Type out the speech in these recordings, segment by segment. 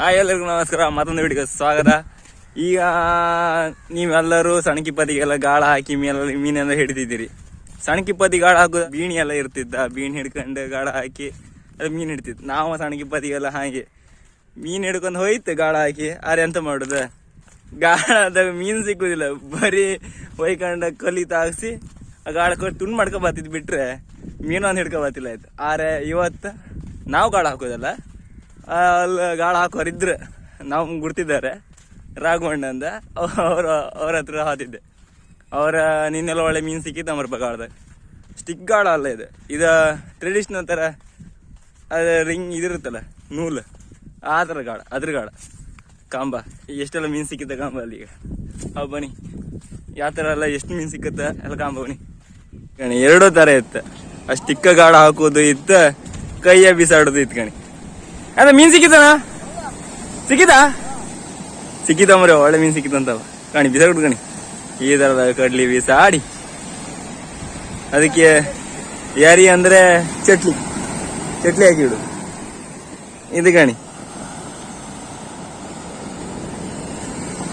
Hi ಎಲ್ಲರಿಗೂ ನಮಸ್ಕಾರ, ಮತ್ತೊಂದು ವಿಡಿಯೋಗೆ ಸ್ವಾಗತ. ಈಗ ನೀವೆಲ್ಲರೂ ಸಣಕಿಪ್ಪತ್ತಿಗೆಲ್ಲ ಗಾಳ ಹಾಕಿ ಮೀನೆಲ್ಲ ಮೀನೆಲ್ಲ ಹಿಡಿದಿದ್ದೀರಿ. ಸಣಕಿಪ್ಪತ್ತಿ ಗಾಳ ಹಾಕೋ ಬೀಣಿ ಎಲ್ಲ ಇರ್ತಿದ್ದ, ಬೀಣಿ ಹಿಡ್ಕೊಂಡು ಗಾಳ ಹಾಕಿ ಅದು ಮೀನು ಹಿಡ್ತಿತ್ತು ನಾವು ಸಣಕಿಪ್ಪತ್ತಿಗೆಲ್ಲ ಹಾಗೆ ಮೀನು ಹಿಡ್ಕೊಂಡು ಹೋಯ್ತು, ಗಾಳ ಹಾಕಿ. ಆರೆ ಎಂತ ಮಾಡುದ? ಗಾಳದಾಗ ಮೀನು ಸಿಕ್ಕುದಿಲ್ಲ. ಬರೀ ಒಯ್ಕೊಂಡು ಕಲಿ ತಾಗಿಸಿ ಆ ಗಾಳ ಕೊಟ್ಟು ತುಂಡು ಬಿಟ್ರೆ ಒಂದು ಹಿಡ್ಕೊ ಬತ್ತಿಲ್ಲ ಆಯ್ತು. ಆರೆ ಇವತ್ತು ನಾವು ಗಾಳ ಹಾಕೋದಲ್ಲ? ಅಲ್ಲಿ ಗಾಳ ಹಾಕೋರಿದ್ರು. ನಾವು ಗುರ್ತಿದ್ದಾರೆ. ರಾಘವಣ್ಣ ಅಂದ ಅವ್ರ ಅವ್ರ ಹತ್ರ ಹಾತಿದ್ದೆ ಅವರ, ನಿನ್ನೆಲ್ಲ ಒಳ್ಳೆ ಮೀನು ಸಿಕ್ಕಿತ್ತು ಅಮರ ರೂಪಾಯಿ ಗಾಳದಾಗ. ಸ್ಟಿಕ್ ಗಾಳ ಅಲ್ಲ ಇದು. ಇದು ಟ್ರೆಡಿಷ್ನಲ್ ಥರ ಅದು ರಿಂಗ್ ಇದಿರುತ್ತಲ್ಲ, ನೂಲು. ಆ ಥರ ಗಾಳ, ಅದ್ರ ಗಾಳ. ಕಾಂಬ. ಎಷ್ಟೆಲ್ಲ ಮೀನು ಸಿಕ್ಕಿದ್ದ ಕಾಂಬ ಅಲ್ಲಿ ಈಗ. ಅವ್ ಬನ್ನಿ. ಯಾವ ಥರ ಎಲ್ಲ ಎಷ್ಟು ಮೀನು ಸಿಕ್ಕತ್ತ? ಎಲ್ಲ ಕಾಂಬ ಬನ್ನಿ. ಕಣಿ, ಎರಡೂ ಥರ ಇತ್ತು. ಆ ಸ್ಟಿಕ್ಕ ಗಾಳ ಹಾಕೋದು ಇತ್ತು ಕೈಯ ಬಿಸಾಡೋದು ಇತ್ತು ಕಣಿ. ಅದ ಮೀನ್ ಸಿಕ್ಕಿತನ ಸಿಕ್ಕಿದ? ಸಿಕ್ಕಿದ ಮರ ಒಳ್ಳೆ ಮೀನ್ ಸಿಕ್ಕಿದಂತವ ಕಾಣಿ ಬಿಸಾಡ್ದು ಕಣಿ. ಈ ತರದ ಕಡ್ಲಿ ಬಿಸಾಡಿ. ಅದಕ್ಕೆ ಯಾರಿ ಅಂದ್ರೆ ಚಟ್ಲಿ. ಚಟ್ಲಿ ಹಾಕಿ ಇಡು ಇದು ಕಾಣಿ.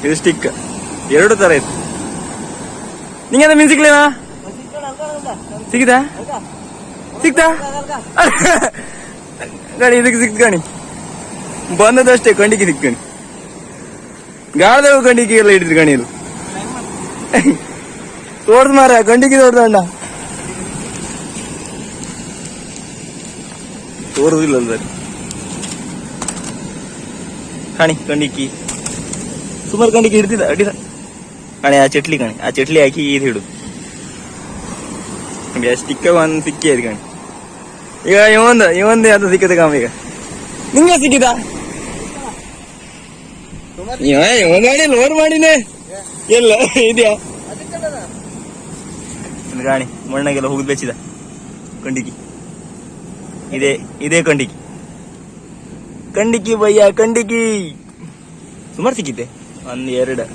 ಇದು ಸ್ಟಿಕ್ ಎರಡು ತರ ಇತ್ತು. ನಿಂಗೆ ಮೀನ್ ಸಿಗ್ಲೇನಾ ಸಿಕ್ಕಿದ? ಸಿಕ್ತಾ? ಗಣಿ ಇದಕ್ಕೆ ಸಿಕ್ತ ಗಣಿ ಬಂದದಷ್ಟೇ ಕಂಡಿಗೆ ದಿಕ್ಕಣಿ ಗಣಿ ಗಾಳದಾಗ ಕಂಡಿಗೆ ಎಲ್ಲ ಹಿಡಿದ್ರಿ ಗಣಿ ಇದು ತೋಡ್ದ ಮಾರ ಕಂಡಿಗೆ ತೋಡ್ದ ಅಣ್ಣ. ತೋರುದಿಲ್ಲ ಅಂದ್ರೆ. ಕಾಣಿ ಕಂಡಿಕ್ಕಿ ಸುಮಾರು ಕಂಡಿಗೆ ಹಿಡ್ದಿದ, ಅಡ್ಡಿದ. ಕಾಣಿ, ಆ ಚಟ್ಲಿ ಕಾಣಿ, ಆ ಚಟ್ಲಿ ಹಾಕಿ ಇದು ಹಿಡುದು ಸ್ಟಿಕ್ಕ ಒಂದು ಸಿಕ್ಕಿ ಅದು ಕಣಿ. ಈಗ ಇವಂದು, ಇವಂದೇ ಅದು ಸಿಕ್ಕದ ಕಾಮ ಈಗ. ನಿಂಗೆ ಸಿಕ್ಕಿದ? ಇವ ಇವ ಗಾಡಿ ಲೋಡ್ ಮಾಡಿನೇ. ಎಲ್ಲ ಇದೆಯಾ? ಇದು ಗಾಣಿ ಮಣ್ಣಾಗೆಲ್ಲ ಹೋಗುದು ಬೆಚ್ಚಿದ. ಕಂಡಿಕಿ. ಇದೇ ಇದೇ ಕಂಡಿಕಿ. ಕಂಡಿಕಿ ಬಯ್ಯ ಕಂಡಿಕಿ. ಸುಮಾರು ಸಿಕ್ಕಿದ್ದೆ. ಒಂದ್ ಎರಡು.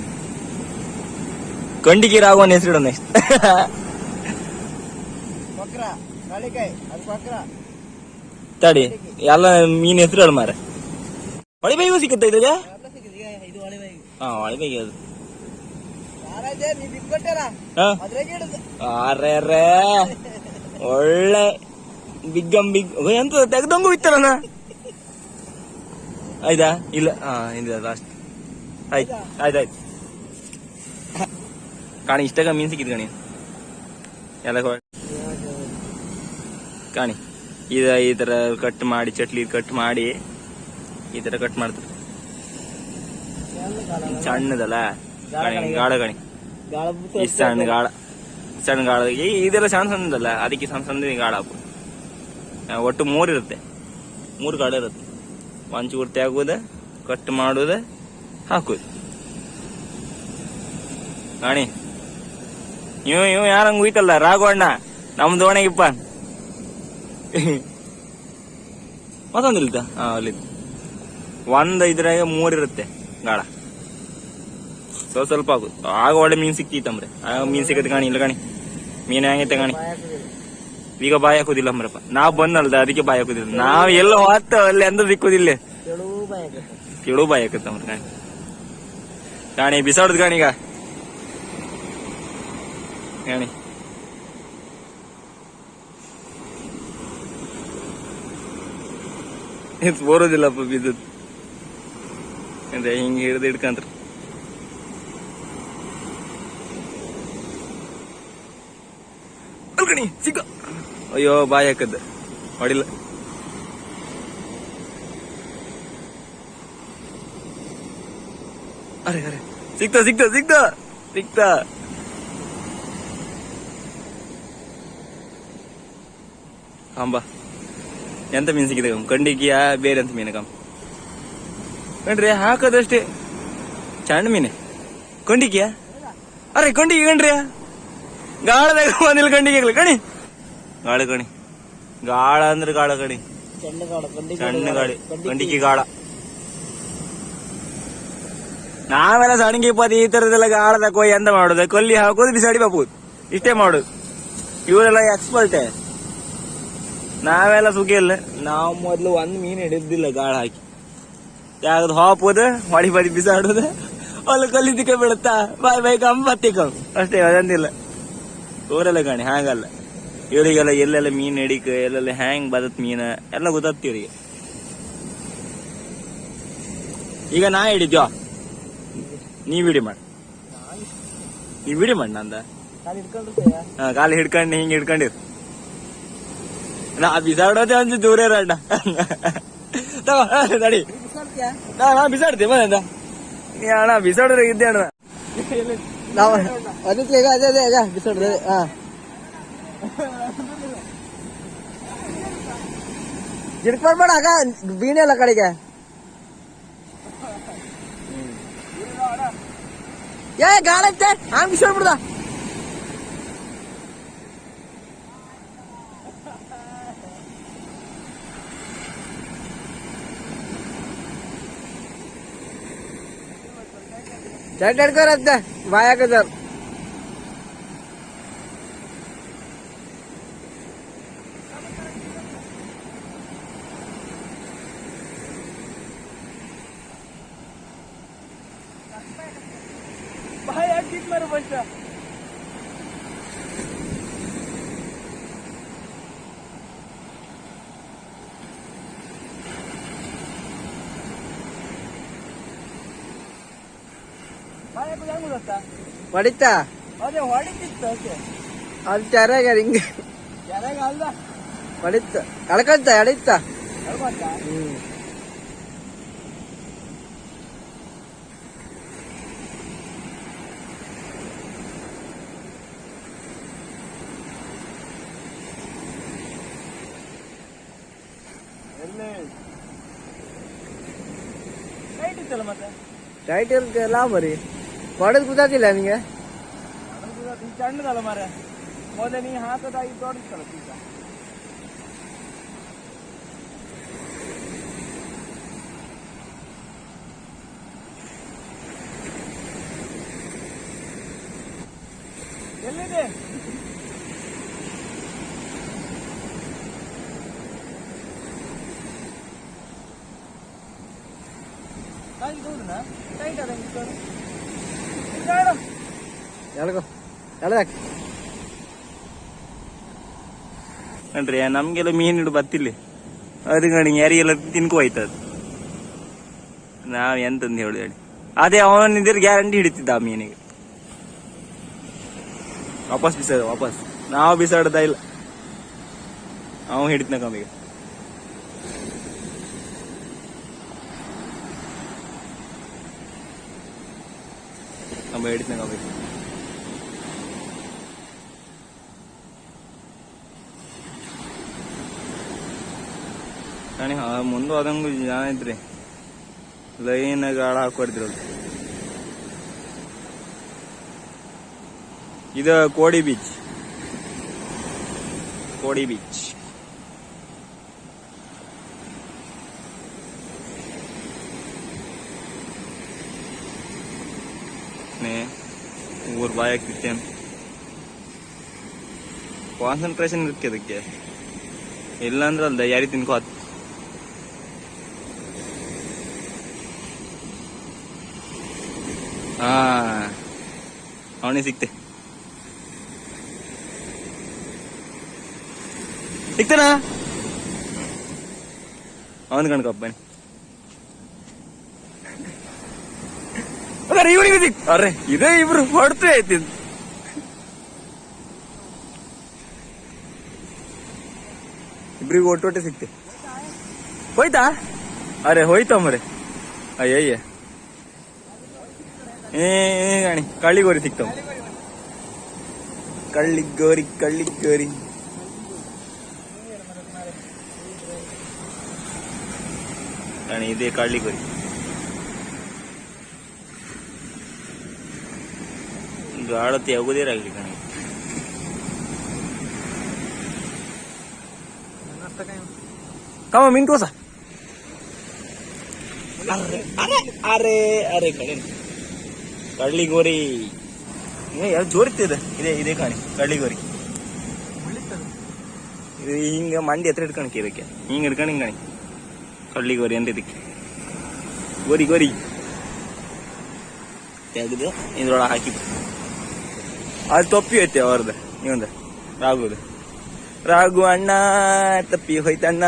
ಕಂಡಿಕಿ ರಾಘವನ್ ಹೆಸರಿಡ ನೆಕ್ಸ್ಟ್ ತಡಿ ಎಲ್ಲ ಮೀನ್ ಹೆಸರು ಹೇಳ ಮಾರ ಮಳೆ ಬೈಗೂ ಸಿಕ್ಕತ್ತ ಇದಾಗ ಅರೆ ಒಳ್ಳೆ ಬಿಗ್ಗಂ ಬಿಗ್ ಎಂತ ತೆಗ್ದಂಗು ಬಿತ್ತಲ್ಲ ಆಯ್ತಾ? ಇಲ್ಲ ಹಾ ಇಲ್ಲ ಲಾಸ್ಟ್ ಆಯ್ತು ಆಯ್ತಾಯ್ತು ಕಾಣಿ ಇಷ್ಟಾಗ ಮೀನ್ ಸಿಕ್ಕಿದ್ ಕಣಿ. ಎಲ್ಲ ಕಾಣಿ. ಇದ ಈ ತರ ಕಟ್ ಮಾಡಿ ಚಟ್ಲಿ ಕಟ್ ಮಾಡಿ ಈ ತರ ಕಟ್ ಮಾಡ್ತಾರೆ. ಸಣ್ಣದಲ್ಲ? ಗಾಳ ಗಣಿ ಸಣ್ಣ ಗಾಳ ಸಣ್ಣ ಗಾಳ. ಈ- ಇದೆಲ್ಲ ಸಣ್ಣ ಸಣ್ಣದಲ್ಲ ಅದಕ್ಕೆ ಸಣ್ಣ ಸಣ್ಣ ಗಾಳ ಹಾಕು. ಒಟ್ಟು ಮೂರು ಇರುತ್ತೆ. ಮೂರು ಗಾಳ ಇರುತ್ತೆ. ಒಂಚೂರ್ತಿ ಆಗುವುದ ಕಟ್ ಮಾಡುದ ಹಾಕುದು ಗಾಣಿ ಇವ್ ಇವ್ ಯಾರಂಗ ಉಯ್ತಲ್ಲ? ರಾಘವಣ್ಣ ನಮ್ ದೋಣೆಗಿಪ್ಪ ಮತ್ತೊಂದಿಲ್ತ ಹಾ ಅಲ್ಲಿ ಒಂದ್ ಇದ್ರಾಗ ಮೂರಿರುತ್ತೆ ಗಾಳ. ಸ್ವಲ್ಪ ಸ್ವಲ್ಪ ಆಗುತ್ತೆ ಆಗ ಒಳ್ಳೆ ಮೀನ್ ಸಿಕ್ತಿತ್ತಂಬ್ರೆ ಆಗ ಮೀನ್ ಸಿಗತ್ತೆ ಕಾಣಿ, ಇಲ್ಲ ಕಾಣಿ. ಮೀನ್ ಹೆಂಗೈತೆ ಕಾಣಿ. ಈಗ ಬಾಯಿ ಹಾಕೋದಿಲ್ಲ ಅಂಬ್ರಪ್ಪ. ನಾವ್ ಬಂದಲ್ದ, ಅದಕ್ಕೆ ಬಾಯಿ ಹಾಕೋದಿಲ್ಲ. ನಾವ್ ಎಲ್ಲ ಹೋತ ಅಲ್ಲಿ ಅಂದ್ರೆ ಸಿಕ್ಕುದಿಲ್ಲ ಕೇಳು ಬಾಯಿ ಹಾಕತ್ತಂಬ್ರ ಕಾಣಿ. ಕಾಣಿ, ಬಿಸಾಡುದ್ ಕಾಣಿ ಈಗ. ಕಾಣಿ. ಬರೋದಿಲ್ಲಪ್ಪ ಬಿದ್ದದ್ ಹಿಂಗ್ ಹಿಡ್ದು ಹಿಡ್ಕಂತ್ರ ಅಲ್ಕಣಿ ಸಿಕ್ಕ. ಅಯ್ಯೋ, ಬಾಯಿ ಹಾಕದ್ದು. ಹೊಡಿಲ್ಲ. ಅರೆ ಅರೆ. ಸಿಕ್ತ ಸಿಕ್ತ ಸಿಕ್ತ. ಸಿಕ್ತ. ಕಾಂಬ ಎಂತ ಮೀನ್ ಸಿಕ್ಕಿದೆ ಕಮ್ ಕಂಡಿಗಿಯಾ ಬೇರೆ ಎಂತ ಮೀನು ಕಮ್ ಕಣ್ರಿ, ಹಾಕದಷ್ಟೇ. ಚಂಡ ಮೀನೆ. ಕಂಡಿಕ್ಕಿಯಾ ಅರೆ ಕಂಡಿಕ್ಕಿ ಕಣ್ರಿ. ಗಾಳದಾಗ ಬಂದಿಲ್ಲ ಗಂಡಿಗೆ ಕಣಿ ಗಾಳ ಕಣಿ ಗಾಳ ಅಂದ್ರೆ ಗಾಳ ಕಣಿ ಸಣ್ಣ ಗಾಳ ಕಂಡಿ ಸಣ್ಣ ಗಾಳಿ. ಕಂಡಿಕಿ ಗಾಳ. ನಾವೆಲ್ಲ ಸಣ್ಣಗೆ ಪದ ಈ ತರದೆಲ್ಲ ಗಾಳದ ಕೊಯ್ ಎಂತ ಮಾಡೋದು? ಕೊಲ್ಲಿ ಹಾಕೋದು ಬಿಸಾಡಿ ಬಾಪುದು ಇಷ್ಟೇ ಮಾಡುದು. ಇವರೆಲ್ಲ ಎಕ್ಸ್ಪರ್ಟೇ ನಾವೆಲ್ಲ ಸುಖ ಇಲ್ಲ. ನಾವು ಮೊದ್ಲು ಒಂದ್ ಮೀನ್ ಹಿಡಿದಿಲ್ಲ ಗಾಳ ಹಾಕಿ. ಯಾವ್ದು ಹಾಪೋದು ಹೊಡಿ ಬಡಿ ಬಿಸಾಡೋದು. ಅಲ್ಲಿ ಕಲ್ಲಿದ್ದಕ್ಕೆ ಬೀಳುತ್ತಾ? ಬಾಯ್ ಬೈಕ್ ಅಂಬತ್ತಿಕ್ಕ ಅಷ್ಟೇ ಅದಂದಿಲ್ಲ. ಊರೆಲ್ಲ ಕಾಣಿ ಹಾಗಲ್ಲ. ಇವರಿಗೆಲ್ಲ ಎಲ್ಲೆಲ್ಲ ಮೀನ್ ಹಿಡಿಕ, ಎಲ್ಲೆಲ್ಲ ಹ್ಯಾಂಗ್ ಬದತ್ ಮೀನ, ಎಲ್ಲ ಗೊತ್ತಾಗ್ತಿ ಇವರಿಗೆ. ಈಗ ನಾ ಹಿಡಿದ್ಯೋ? ನೀ ಬಿಡಿ ಮಾಡ. ನೀ ಬಿಡಿ ಮಾಡ ನಂದ. ಕಾಲು ಹಿಡ್ಕೊಂಡು, ಹಿಂಗ್ ಹಿಡ್ಕೊಂಡಿರ್. ನಾ ಬಿಸಾಡೋದೇ ಒಂದು ದೂರ ಇರಣ್ಣ ತಡಿ ನಾ ನಾ ಬಿಸಾಡ್ತೆ ಬಂದ ನೀ ಅಣ್ಣ ಬಿಸಾಡ್ರೆ ಇದ್ದೆ ಅಣ್ಣ. ನಾವು ಅದಕ್ಕೆ ಈಗ ಅದೇ ಅದೇ ಈಗ ಬಿಸಾಡ್ದೆ. ಹಾ ಹಿಡ್ಕೊಂಡ್ಬೇಡ ಆಗ ಬೀಣೆ ಅಲ್ಲ ಕಡೆಗೆ. ಏ ಗಾಳೈತೆ ಹಂಗ್ ಬಿಸಾಡ್ಬಿಡ್ದ. ಚಟ್ ಹಿಡ್ಕೊರತ್ತೆ ಬಾಯ್ ಹಾಕದ ಹೊಡಿತಾ? ಅದೇ ಹೊಡಿತಿತ್ತು ಅಷ್ಟೇ. ಅಲ್ಲಿ ಚರಾಗ ಹಿಂಗೆ. ಯಾರಾಗ ಅಲ್ದ ಹೊಡಿತ? ಎಳ್ಕೊಂತ ಎಳಿತ ಹೇಳ್ಕೊಂತ ಹ್ಮ್. ಎಲ್ಲಿ? ಟೈಟ್ ಇತ್ತಲ್ಲ ಮತ್ತೆ ಟೈಟ್ ಇರ್ಕಲ್ಲ ಬರೀ ಹೊಡೆದ್ ಗೊತ್ತಾಗಿಲ್ಲ ನಿಂಗೆ ಈ ಸಣ್ಣದಲ್ಲ ಮಾರೆ ಮೊದಲೇ ನೀ ಹಾಕದಾಗಿ ತೋರಿಸ್ತಲ್ಲ ಪೀಸ ಎಲ್ಲಿದೆ ಟೈಟ್ ಅದ ಎಳ್ದಾಕ ನೋಡ್ರಿ ನಮ್ಗೆಲ್ಲ ಮೀನ್ ಹಿಡು ಬತ್ತಿಲ್ಲ. ಅದು ನೋಡಿ, ಯಾರಿಗೆಲ್ಲ ತಿನ್ಕೋ ಹೋಯ್ತದ ನಾವ್ ಎಂತಂದ್ ಹೇಳಿ ಹೇಳಿ. ಅದೇ ಅವನಿದ್ರೆ ಗ್ಯಾರಂಟಿ ಹಿಡಿತಿದ್ದ ಆ ಮೀನಿಗೆ. ವಾಪಸ್ ಬಿಸಾಡ ವಾಪಸ್. ನಾವು ಬಿಸಾಡದ ಇಲ್ಲ. ಅವ ಹಿಡಿತನ ಕಮ್ಮಿಗೆ. ನಮ್ಮ ಹಿಡಿತನ ಕಮ್ಮಿಗೆ. ಕಣಿ ಮುಂದೆ ಹೋದಂಗು ಜನ ಇದ್ರಿ. ಲೈನ್ ಗಾಳ ಹಾಕೊಡ್ತಿರ ಇದ ಕೋಡಿ ಬೀಚ್ ಕೋಡಿ ಬೀಚ್ ಊರ್ ಬಾಯಾಗ್ತಿತ್ತೇನು ಕಾನ್ಸಂಟ್ರೇಷನ್ ಇರುತ್ತೆ ಅದಕ್ಕೆ. ಇಲ್ಲಾಂದ್ರೆ ಅಲ್ದ ಯಾರಿ ತಿನ್ಕೋ ಹತ್ ಹಾ ಅವನಿಗೆ ಸಿಕ್ತೆ ಸಿಕ್ತನಾ ಅವನ್ ಕಣ್ಕಪ್ಪ ಬನ್ನಿ ಅರೆ ಇವನಿಗೆ ಸಿಕ್ ಅರೆ ಇದೇ ಇಬ್ರು ಹೊಡ್ತು ಆಯ್ತಿದ್ ಇಬ್ರಿಗೂ ಒಟ್ಟೊಟ್ಟೆ ಸಿಕ್ತೆ ಹೋಯ್ತಾ ಅರೆ ಹೋಯ್ತಾ ಮರೆ ಅಯ್ಯಯ್ಯ ಏ ಗೋರಿ ಗಾಣಿ ಕಳ್ಳಿಗೋರಿ ಸಿಕ್ತಾವ ಕಳ್ಳಿಗೋರಿ ಕಳ್ಳಿಗೋರಿ. ಗಾಣಿ ಇದೇ ಕಳ್ಳಿಗೋರಿ. ಗಾಳತಿ ಆಗುದೇರಾಗ್ಲಿ ಕಣಿ. ಕಮ ಮಿಂಟು ಸರ್ ಅರೆ ಅರೆ ಅರೆ ಕಡೆ ಏ ಯಾವ ಜೋರಿತ್ತಿದೆ ಇದೆ? ಇದೇ ಕಾಣಿ ಕಳ್ಳಿಗೋರಿ. ಇದು ಹಿಂಗ ಮಂಡಿ ಹತ್ರ ಹಿಡ್ಕೊಳಕ್ಕೆ ಇದಕ್ಕೆ ಹಿಂಗ ಹಿಡ್ಕೊಂಡು ಕಡ್ಲಿ ಕಳ್ಳಿಗೋರಿ ಅಂತ ಇದಕ್ಕೆ. ಗೋರಿ ಗೋರಿ. ತೆಗೆದು ಇದ್ರೊಳಗೆ ಹಾಕಿ. ಅದು ತಪ್ಪಿ ಐತೆ ಅವ್ರದ್ದು ಇವಂದ ರಾಘುದು. ರಾಘು ಅಣ್ಣ ತಪ್ಪಿ ಹೋಯ್ತಣ್ಣ.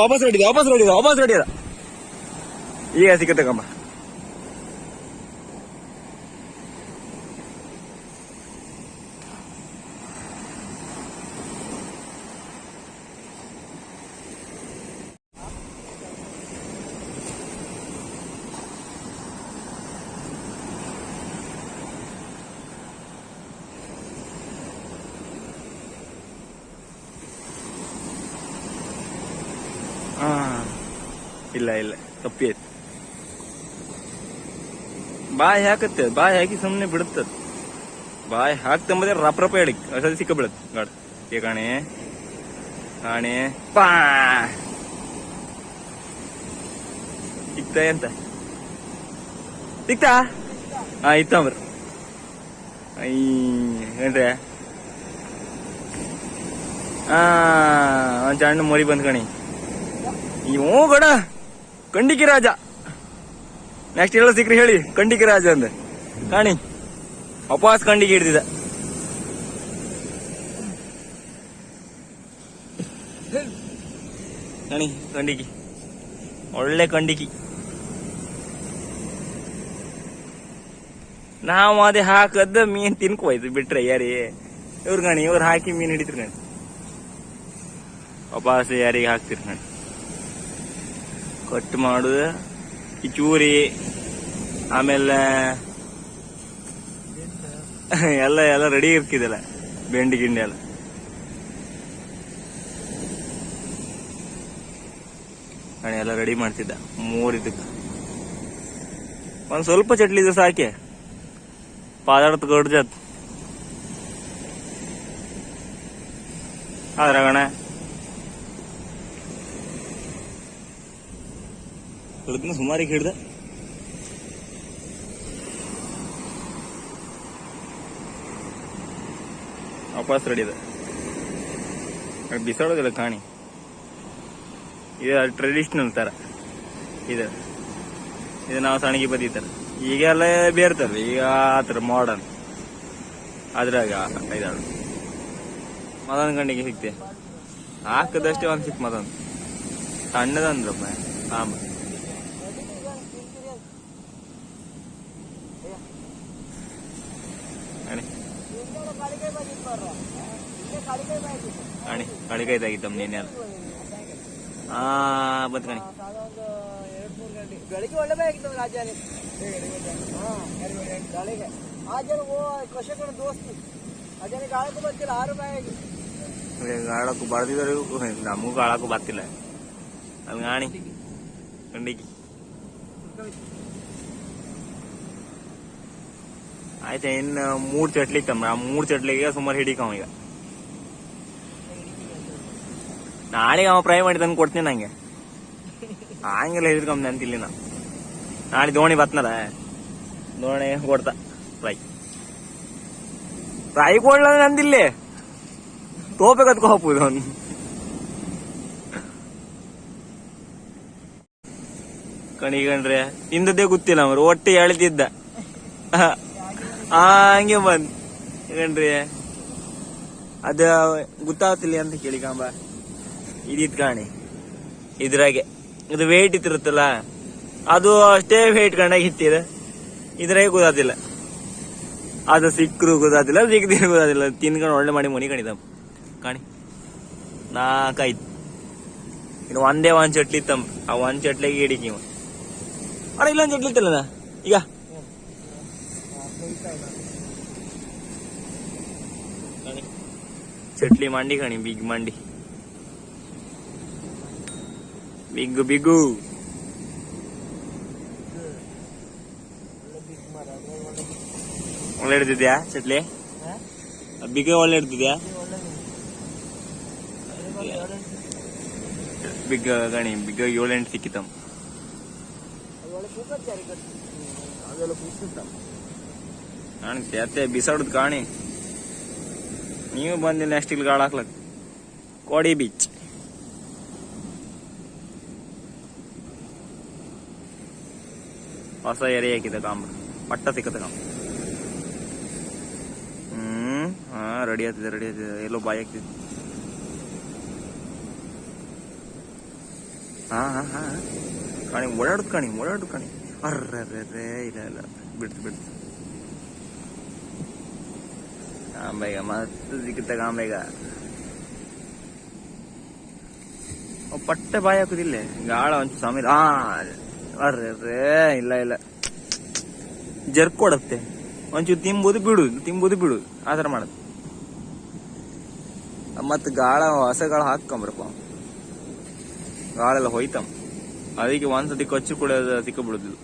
ವಾಪಸ್ ರೆಡಿ ವಾಪಸ್ ರೆಡಿ ವಾಪಸ್ ರೆಡಿ ಅದ ಈಗ ಸಿಕ್ಕತ್ತೆ ಇಲ್ಲ ಇಲ್ಲ. ತಪ್ಪಿ ಐತಿ ಬಾಯಿ ಹಾಕತ್ತೆ. ಬಾಯಿ ಹಾಕಿ ಸುಮ್ಮನೆ ಬಿಡುತ್ತದ ಬಾಯಿ ಹಾಕ್ತಂಬುದೇ ರಪ್ಪ ರಪ್ಪ ಹೇಳಿ ಅಸಲ್ ಸಿಕ್ಕ ಬೀಳತ್ ಗಾಡ್ ಏ ಕಾಣೆ. ಕಾಣೆ. ಪಾ. ಸಿಕ್ತ ಎಂತ? ಸಿಕ್ತಾ ಹಾ ಇತ್ತಂಬ್ರ ಐ, ಏನ್ರೆ? ಹಾ ಒಂದ್ ಸಣ್ಣ ಮರಿ ಬಂದ್ ಕಣಿ. ಇವು ಗಡ. ಕಂಡಿಕಿ ರಾಜ. ನೆಕ್ಸ್ಟ್ ಎಲ್ಲ ಸಿಕ್ರಿ ಹೇಳಿ? ಕಂಡಿಕಿ ರಾಜ ಅಂದ. ಕಾಣಿ. ವಾಪಸ್ ಕಂಡಿಗೆ ಹಿಡ್ದಿದ. ಕಾಣಿ, ಕಂಡಿಕಿ. ಒಳ್ಳೆ ಕಂಡಿಕಿ. ನಾವು ಅದೇ ಹಾಕದ ಮೀನ್ ತಿನ್ಕೋಯ್ತು ಬಿಟ್ರೆ ಯಾರಿ. ಇವ್ರು ಕಣಿ, ಇವ್ರು ಹಾಕಿ ಮೀನ್ ಹಿಡಿತ್ರಿ ಕಣಿ ಅಪಾಸ ಯಾರಿಗೆ ಹಾಕ್ತಿರ್ ಗಣಿ ಕಟ್ ಮಾಡುದು ಈ ಚೂರಿ ಆಮೇಲೆ ಎಲ್ಲ ಎಲ್ಲ ರೆಡಿ ಇರ್ತಿದ್ದಲ್ಲ, ಬೆಂಡಿ ಗಿಂಡಿ ಎಲ್ಲ. ಎಲ್ಲ ರೆಡಿ ಮಾಡ್ತಿದ್ದ ಇದಕ್ಕೆ ಒಂದ್ ಸ್ವಲ್ಪ ಚಟ್ಲಿ ಇದೆ ಸಾಕೆ. ಪಾದಾಡ್ತ ಗಡ್ಜತ್ ಆದ್ರಾಗಣ ಹಿಡ್ದ ಸುಮಾರಿಗೆ ಹಿಡ್ದ. ವಾಪಸ್ ರೆಡಿ ಇದೆ. ಬಿಸಾಡೋದಿಲ್ಲ ಕಾಣಿ. ಇದು ಟ್ರೆಡಿಷನಲ್ ತರ ಇದೆ. ಇದು ನಾವು ಸಣ್ಣಗಿ ಬದಿ ತರ ಈಗೆಲ್ಲ ಬೇರ್ತಾರ. ಈಗ ಆತರ ಮಾಡರ್ನ್ ಅದ್ರಾಗ ಇದಾಳು. ಮದನ್ ಗಂಡಿಗೆ ಸಿಕ್ತೆ ಹಾಕದಷ್ಟೇ ಒಂದ್ ಸಿಕ್ ಮದನ್. ಸಣ್ಣದಂದ್ರಪ್ಪ. ಆಮ. ಅಣಿ ಅಡಿಗೈದಾಗಿತ್ತಮ್ಮ ನೀನೆ ಆ ಬಂತ್ ಕಣಿ ಬೆಳಿಗ್ಗೆ ಒಳ್ಳೆ ಬಾಗಿತ್ತು ರಾಜಾನಿ ಗಾಳಿಗೆ ಆಜನ ಓ ಕಷಕನ ದೋಸ್ತಿ ಅಜನ ಗಾಳಕ್ಕೂ ಬರ್ತಿಲ್ಲ ಆರು ಬಾಯಾಗಿ ಗಾಳಕ್ಕೂ ಬರ್ದಿದ್ರು ನಮಗೂ ಗಾಳಕ್ಕೂ ಬರ್ತಿಲ್ಲ ಅಲ್ಲಿ ಗಾಣಿ ಕಂಡಿಗೆ ಆಯ್ತಾ, ಇನ್ನು ಮೂರ್ ಚಟ್ಲಿ ಇತ್ತಮ್ಮ ಆ ಮೂರ್ ಚಟ್ಲಿಗೆ ಸುಮಾರು ಹಿಡಿಕವ ಈಗ. ನಾಳೆಗೆ ಅವ ಪ್ರೈ ಮಾಡಿ ತಂದು ಕೊಡ್ತೀನಿ ನಂಗೆ. ಹಂಗೆಲ್ಲ ಅಂತ ಅಂತಿಲ್ಲ ನಾ ನಾಳೆ ದೋಣಿ ಬತ್ನಲ್ಲ. ದೋಣಿ ಕೊಡ್ತಾ ಫ್ರೈ ಫ್ರೈ ಕೊಡ್ಲ ನಂದಿಲ್ಲೇ? ತೋಪೆ ಕತ್ಕೊ ಹೋಗ್ಬೋದು ಅವ್ನು. ಕಣಿಗಂಡ್ರೆ ಇಂದದ್ದೇ ಗೊತ್ತಿಲ್ಲ ಅವ್ರು ಒಟ್ಟಿ ಎಳ್ದಿದ್ದ. ಹಂಗೆ ಬಂದ್ ಕಣ್ರಿ ಅದ ಗೊತ್ತಾಗ್ತಿಲ್ಲ ಅಂತ ಕೇಳಿ ಕಾಂಬ. ಇದಿತ್ ಕಾಣಿ. ಇದ್ರಾಗೆ. ಇದು ವೇಟ್ ಇತ್ತಿರುತ್ತಲ್ಲ ಅದು ಅಷ್ಟೇ ವೇಟ್ ಕಂಡಾಗ ಇತ್ತಿದ ಇದ್ರಾಗೆ ಗೊತ್ತಾತಿಲ್ಲ ಅದು ಸಿಕ್ಕರು ಗೊತ್ತಾತಿಲ್ಲ ಸಿಕ್ಕದಿರ ಗೊತ್ತಾತಿಲ್ಲ ತಿನ್ಕೊಂಡು ಒಳ್ಳೆ ಮಾಡಿ ಮನಿ ಕಣಿದ ಕಾಣಿ. ನಾಲ್ಕಾಯ್ತು ಇನ್ನು ಒಂದೇ ಒಂದ್ ಚಟ್ಲಿ ಇತ್ತಮ್ಮ ಆ ಒಂದ್ ಚಟ್ಲಿಗೆ ಇವ ಅಣ್ಣ ಇಲ್ಲೊಂದ್ ಚಟ್ಲಿ ಇತ್ತಲ್ಲ ಈಗ ಕಾಣಿ. ಚಟ್ಲಿ ಮಂಡಿ ಕಣಿ ಬಿಗ್ ಮಂಡಿ. ಬಿಗ್ ಬಿಗು ಒಳ್ಳೆ ಇಡ್ದಿದ್ಯಾ ಚಟ್ಲಿ? ಬಿಗ ಒಳ್ಳೆ ಹಿಡ್ದಿದ್ಯಾ ಬಿಗ್ ಗಣಿ ಬಿಗ್ ಏಳೆಂಟು ಕೂಗ್ತಿದ್ದ ನಾನು ಜಾತೆ ಬಿಸಾಡುದ್ ಕಾಣಿ. ನೀವು ಬಂದಿ ನೆಕ್ಸ್ಟ್ ಇಲ್ಲಿ ಗಾಳ ಹಾಕ್ಲಕ್ ಕೋಡಿ ಬೀಚ್ ಹೊಸ ಎರೆ ಹಾಕಿದ ಕಾಂಬ ಪಟ್ಟ ಸಿಕ್ಕತ್ತೆ ಕಾಂಬ ಹ್ಮ್, ಹಾ ರೆಡಿ ಆಗ್ತಿದೆ ರೆಡಿ ಆಗ್ತಿದೆ. ಎಲ್ಲೋ ಬಾಯಿ ಆಗ್ತಿದೆ ಹಾ ಹಾ ಹಾ. ಕಾಣಿ, ಓಡಾಡುದು ಕಾಣಿ ಓಡಾಡುದು ಕಾಣಿ. ಅರ್ರರ್ರೆ, ಇಲ್ಲ ಇಲ್ಲ. ಬಿಡ್ತು ಬಿಡ್ತು. ಕಾಂಬೆಗ ಮತ್ತೆ ಸಿಕ್ಕುತ್ತ ಕಾಂಬೆಗ ಅವ್ ಪಟ್ಟೆ ಬಾಯಿ ಹಾಕುದಿಲ್ಲ ಗಾಳ ಒಂಚು ಸಮಯ ಹಾ ಅರ್ರೇ ಇಲ್ಲ ಇಲ್ಲ ಜರ್ಕ್ ಕೊಡತ್ತೆ ಒಂಚೂರು ತಿಂಬುದು ಬಿಡುದು ತಿಂಬುದು ಬಿಡುದು ಆ ಥರ ಮಾಡುದು ಮತ್ತೆ ಗಾಳ ಹೊಸ ಗಾಳ ಹಾಕೊಂಬ್ರಪ್ಪ ಗಾಳೆಲ್ಲ ಹೋಯ್ತಮ್ ಅದಕ್ಕೆ ಒಂದ್ಸತಿ ಕೊಚ್ಚು ಕೂಡ ಸಿಕ್ಕ ಬಿಡುದಿಲ್ಲ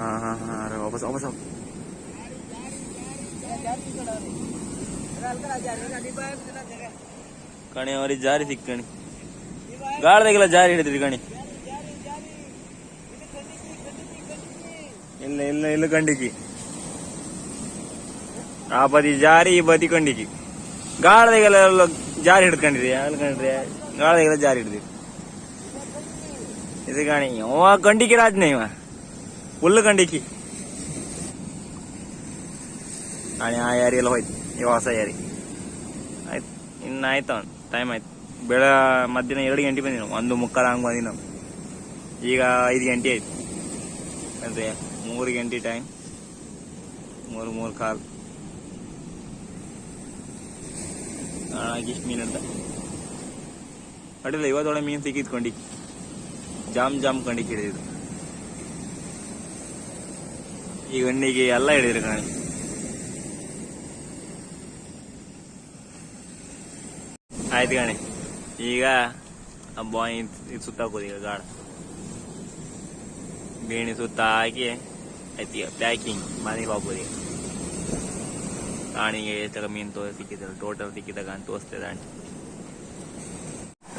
ಹಾ ಹಾ ಹಾ ಅರೆ ವಾಪಸ್ ವಾಪಸ್ ವಾಪಸ್. ಕಣಿ, ಅವ್ರಿಗೆ ಜಾರಿ ಸಿಕ್ಕಣಿ. ಗಾಳದಾಗೆಲ್ಲ ಜಾರಿ ಹಿಡಿದ್ರಿ ಕಣಿ. ಇಲ್ಲ ಇಲ್ಲ ಇಲ್ಲ ಕಂಡಿಕಿ ಆ ಬದಿ ಜಾರಿ, ಈ ಬದಿ ಕಂಡಿಕಿ ಗಾಳದಾಗೆಲ್ಲ ಜಾರಿ ಹಿಡ್ಕೊಂಡಿರಿ ಅಲ್ಲಿ ಕಂಡ್ರಿ ಗಾಳದಾಗೆಲ್ಲ ಜಾರಿ ಹಿಡಿದ್ರಿ. ಇದು ಕಾಣಿ ಅವ ಕಂಡಿಕಿ ರಾಜ್ನ ಇವ. ಫುಲ್ ಕಂಡಿಕಿ ಕಾಣಿ ಆ ಯಾರಿಗೆಲ್ಲ ಹೋಯ್ತು, ಈ ಹೊಸ ಯಾರಿ ಆಯ್ತು, ಇನ್ನು ಆಯ್ತು ಅವ್ನು ಟೈಮ್ ಆಯ್ತು. ಬೆಳ, ಮಧ್ಯಾಹ್ನ ಎರಡು ಗಂಟೆ ಬಂದಿನ, ಒಂದು ಮುಕ್ಕಾಲು ಹಂಗೆ ಬಂದಿನ. ಈಗ ಐದು ಗಂಟೆ ಆಯ್ತು. ಅಂದ್ರೆ ಮೂರು ಗಂಟೆ ಟೈಮ್ ಮೂರು ಮೂರು ಕಾಲು. ಇಷ್ಟು ಮೀನು ಅಂತ. ಅಡಿಲ್ಲ ಇವತ್ತೊಳಗೆ ಮೀನು ಸಿಕ್ಕಿದ್ದು ಕೊಂಡಿ ಜಾಮ್ ಜಾಮ್ ಕಂಡಿ ಹಿಡಿದಿದ್ದು. ಈ ಹಣ್ಣಿಗೆ ಎಲ್ಲ ಹಿಡಿದ್ರು ಕಾಣಿ. ಆಯ್ತು ಗಣಿ. ಈಗ ಬಾಯ್ ಸುತ್ತ ಹಾಕೋದು ಈಗ ಗಾಢ ಬೇಣಿ ಸುತ್ತ ಹಾಕಿ ಆಯ್ತು ಈಗ ಪ್ಯಾಕಿಂಗ್ ಮನೆಗೆ ಹಾಕೋದು ಈಗ. ಕಾಣಿಗೆ ಎಷ್ಟಾಗ ಮೀನು ತೋ ಸಿಕ್ಕಿದ್ದಲ್ಲ ಟೋಟಲ್ ಸಿಕ್ಕಿದಾಗ ಅಂತ ತೋರಿಸ್ತದೆ ಆಂಟಿ.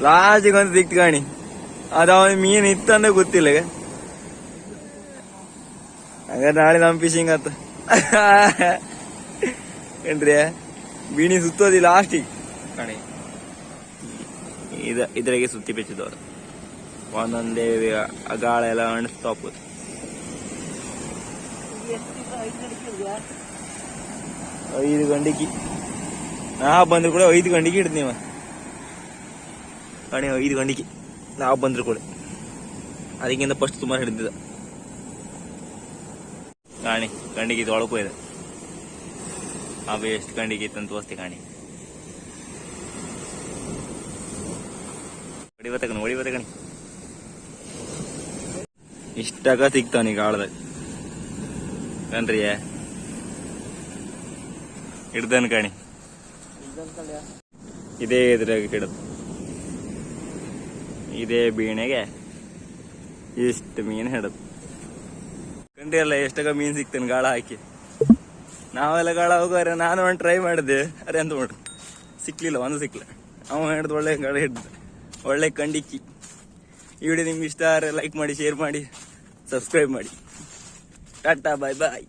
ಲಾಸ್ಟಿಗೆ ಒಂದು ಸಿಕ್ತು ಗಾಣಿ. ಅದು ಅವನ ಮೀನು ಇತ್ತಂದ್ರೆ ಗೊತ್ತಿಲ್ಲ ಹಂಗಾರೆ ನಾಳೆ ನಮ್ಮ ಫಿಶಿಂಗ್ ಅಂತ ಏನ್ರಿ? ಬೀಣಿ ಸುತ್ತೋದಿ ಲಾಸ್ಟಿಗೆ ಕಣಿ ಇದ ಇದ್ರಾಗೆ ಸುತ್ತಿ ಬೆಚ್ಚಿದವರು. ಒಂದೊಂದೇ ಗಾಳ ಎಲ್ಲ ಅಣಿಸ್ತಾ ಐದು ಗಂಟೆಗೆ ನಾ ಬಂದ್ರು ಕೂಡ ಐದು ಗಂಟೆಗೆ ಹಿಡ್ದು ನೀವು. ಕಣಿ, ಐದು ಗಂಟೆಗೆ ನಾವು ಬಂದ್ರು ಕೂಡ ಅದಕ್ಕಿಂತ ಫಸ್ಟ್ ಸುಮಾರು ಹಿಡಿದಿದ. ಕಾಣಿ, ಗಂಡಿಗೆ ಇದು ಒಳಗೂ ಇದೆ. ಅವು ಎಷ್ಟು ಗಂಡಿಗೆ ಇತ್ತಂತ ತೋರಿಸ್ತಿ ಕಾಣಿ. ಹೊಡಿಬತ್ತ ಕಣಿ ಹೊಡಿಬತ್ತ ಕಣಿ ಇಷ್ಟಾಗ ಸಿಗ್ತಾವ ಈಗ ಕಣ್ರಿಯ ಕಣ್ರಿ ಹಿಡ್ದನ್ ಕಣಿ. ಇದೇ ಇದ್ರಾಗ ಹಿಡದು. ಇದೇ ಬೀಣೆಗೆ ಇಷ್ಟು ಮೀನ್ ಹಿಡದು. ಕಂಡ್ರಿ ಅಲ್ಲ ಎಷ್ಟಾಗ ಮೀನ್ ಸಿಗ್ತಾನೆ ಗಾಳ ಹಾಕಿ? ನಾವೆಲ್ಲ ಗಾಳ ಹೋಗೋರೆ, ನಾನು ಒಂದು ಟ್ರೈ ಮಾಡಿದೆ ಅರೆ ಅಂತ ಮಾಡ್ರಿ ಸಿಕ್ಲಿಲ್ಲ, ಒಂದು ಸಿಕ್ಲ. ಅವ ಹಿಡ್ದು ಒಳ್ಳೆ ಗಾಳ ಹಿಡ್ದು. ಒಳ್ಳೆ ಕಂಡಿಕ್ಕಿ. ಈ ವಿಡಿಯೋ ನಿಮ್ಗೆ ಇಷ್ಟ ಆದರೆ ಲೈಕ್ ಮಾಡಿ ಶೇರ್ ಮಾಡಿ ಸಬ್ಸ್ಕ್ರೈಬ್ ಮಾಡಿ. ಟಾಟಾ ಬಾಯ್ ಬಾಯ್